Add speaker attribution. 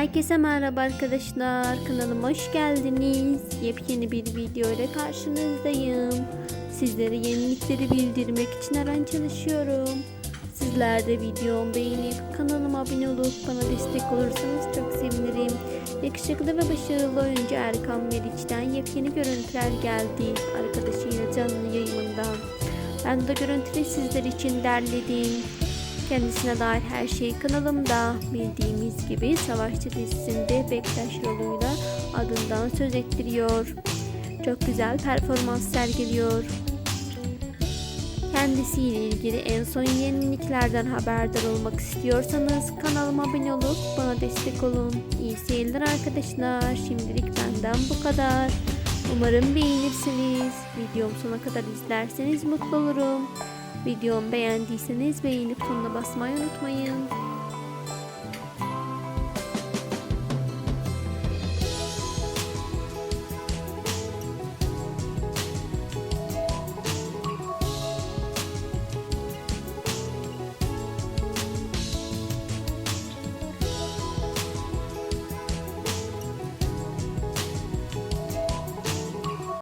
Speaker 1: Herkese merhaba arkadaşlar. Kanalıma hoş geldiniz. Yepyeni bir video ile karşınızdayım. Sizlere yenilikleri bildirmek için her an çalışıyorum. Sizler de videomu beğenip kanalıma abone olup bana destek olursanız çok sevinirim. Yakışıklı ve başarılı oyuncu Erkan Meriç'ten yepyeni görüntüler geldi. Arkadaşıyla canlı yayınından. Ben de görüntüleri sizler için derledim. Kendisine dair her şey kanalımda. Bildiğimiz gibi Savaşçı dizisinde Bektaş roluyla adından söz ettiriyor. Çok güzel performans sergiliyor. Kendisiyle ilgili en son yeniliklerden haberdar olmak istiyorsanız kanalıma abone olup bana destek olun. İyi seyirler arkadaşlar. Şimdilik benden bu kadar. Umarım beğenirsiniz. Videomu sona kadar izlerseniz mutlu olurum. Videomu beğendiyseniz beğenip sonuna basmayı unutmayın.